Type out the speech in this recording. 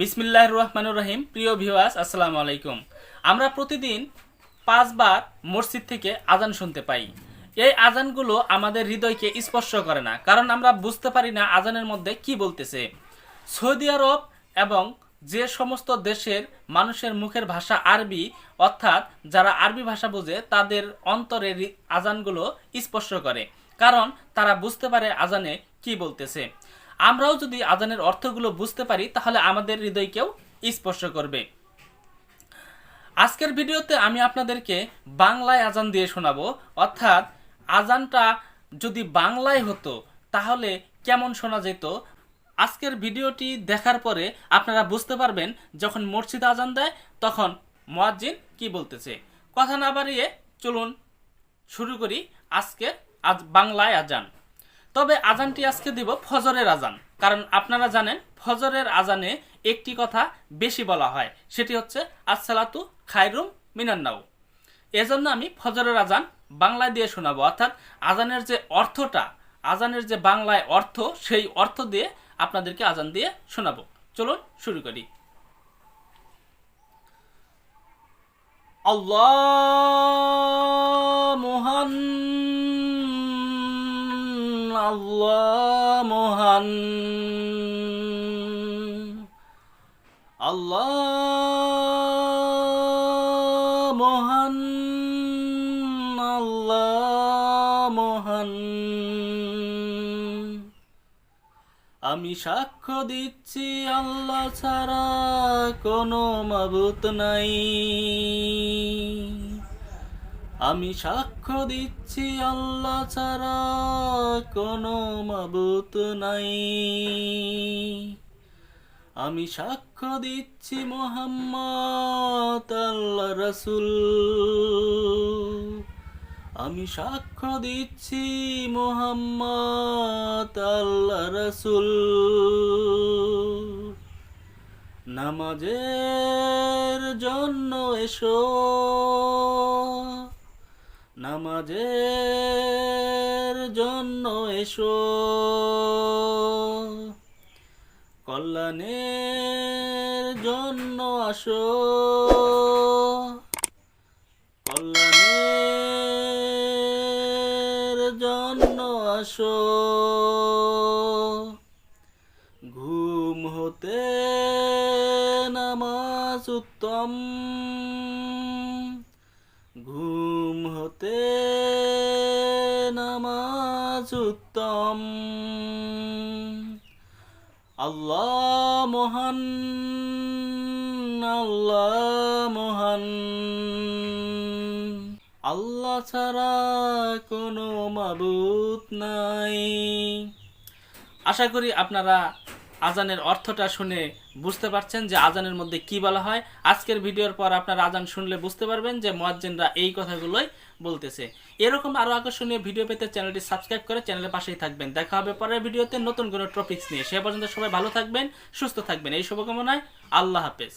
বিসমিল্লাহ রহমানুর রহিম। প্রিয় ভিওয়াস আসসালামু আলাইকুম। আমরা প্রতিদিন পাঁচবার মসজিদ থেকে আজান শুনতে পাই। এই আজানগুলো আমাদের হৃদয়কে স্পর্শ করে না, কারণ আমরা বুঝতে পারি না আজানের মধ্যে কি বলতেছে। সৌদি আরব এবং যে সমস্ত দেশের মানুষের মুখের ভাষা আরবি, অর্থাৎ যারা আরবি ভাষা বোঝে, তাদের অন্তরের আজানগুলো স্পর্শ করে, কারণ তারা বুঝতে পারে আজানে কি বলতেছে। আমরাও যদি আজানের অর্থগুলো বুঝতে পারি, তাহলে আমাদের হৃদয়কেও স্পর্শ করবে। আজকের ভিডিওতে আমি আপনাদেরকে বাংলায় আজান দিয়ে শোনাবো। অর্থাৎ, আজানটা যদি বাংলায় হতো, তাহলে কেমন শোনা যেত? আজকের ভিডিওটি দেখার পরে আপনারা বুঝতে পারবেন, যখন মসজিদ আজান দেয়, তখন মুয়াজ্জিন কি বলতেছে। কথা না বাড়িয়ে চলুন শুরু করি আজকের আজ বাংলায় আজান। তবে আজানটি আজকে দিব ফজরের আজান। কারণ আপনারা জানেন, ফজরের আজানে একটি কথা বেশি বলা হয়, সেটি হচ্ছে, আসসালাতু খায়রুম মিনান্নাউ এজন্য আমি ফজরের আজান বাংলায় দিয়ে শোনাবো। অর্থাৎ আজানের যে অর্থটা, আজানের যে বাংলায় অর্থ, সেই অর্থ দিয়ে আপনাদেরকে আজান দিয়ে শোনাবো। চলুন শুরু করি। আল্লাহ মহান আল্লাহ মহান। আল্লাহ মহান আল্লাহ মহান। আমি সাক্ষ্য দিচ্ছি আল্লাহ ছাড়া কোনো মাবুত নাই। আমি সাক্ষ্য দিচ্ছি, আল্লাহ ছাড়া কোনো মাবুত নাই। আমি সাক্ষ্য দিচ্ছি মোহাম্মদ, আল্লাহ রসুল। আমি সাক্ষ্য দিচ্ছি মোহাম্মদ, আল্লাহ রসুল। নামাজের জন্য এসো। নামাজের জন্য এসো। কল্যাণের জন্য আসো। কল্যাণের জন্য আসো। ঘুম হতে নামাজ উত্তম। ঘুম হতে নামাজ উত্তম। আল্লাহ মহান আল্লাহ মহান। আল্লাহ ছাড়া কোনো মাবুত নাই। আশা করি আপনারা আজানের অর্থটা শুনে বুঝতে পারছেন যে আজানের মধ্যে কি বলা হয়। আজকের ভিডিওর পর আপনার আজান শুনলে বুঝতে পারবেন যে মোয়াজ্জিনরা এই কথাগুলোই বলতেছে। এরকম আরও আকর্ষণীয় ভিডিও পেতে চ্যানেলটি সাবস্ক্রাইব করে চ্যানেলের পাশেই থাকবেন। দেখা হবে পরের ভিডিওতে নতুন কোনো টপিক্স নিয়ে। সে পর্যন্ত সবাই ভালো থাকবেন, সুস্থ থাকবেন। এই শুভকামনায় আল্লাহ হাফেজ।